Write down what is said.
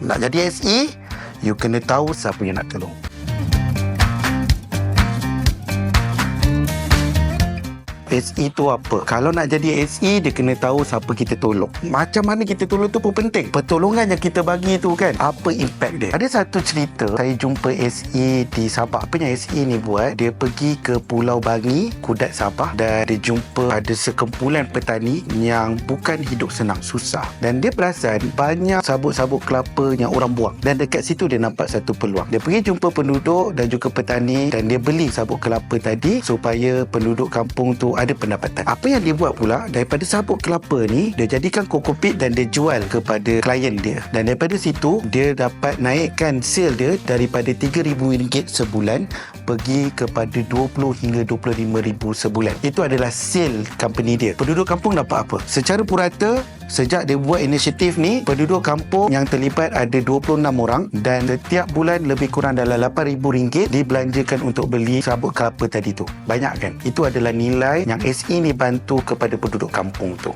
Nak jadi SE, you kena tahu siapa yang nak tolong. SE tu apa? Kalau nak jadi SE, dia kena tahu siapa kita tolong. Macam mana kita tolong tu pun penting. Pertolongan yang kita bagi tu kan, apa impact dia? Ada satu cerita, saya jumpa SE di Sabah. Apa yang SE ni buat? Dia pergi ke Pulau Bangi, Kudat Sabah dan dia jumpa ada sekumpulan petani yang bukan hidup senang, susah. Dan dia perasan banyak sabut-sabut kelapa yang orang buang. Dan dekat situ dia nampak satu peluang. Dia pergi jumpa penduduk dan juga petani dan dia beli sabut kelapa tadi supaya penduduk kampung tu ada pendapatan. Apa yang dia buat pula daripada sabut kelapa ni dia jadikan kokopit dan dia jual kepada klien dia. Dan daripada situ dia dapat naikkan sale dia daripada RM3,000 sebulan pergi kepada 20 hingga 25,000 sebulan. Itu adalah sale company dia. Penduduk kampung dapat apa? Secara purata Sejak dia buat inisiatif ni, penduduk kampung yang terlibat ada 26 orang dan setiap bulan lebih kurang dalam RM8,000 dibelanjakan untuk beli sabut kelapa tadi tu. Banyak kan? Itu adalah nilai yang SE ni bantu kepada penduduk kampung tu.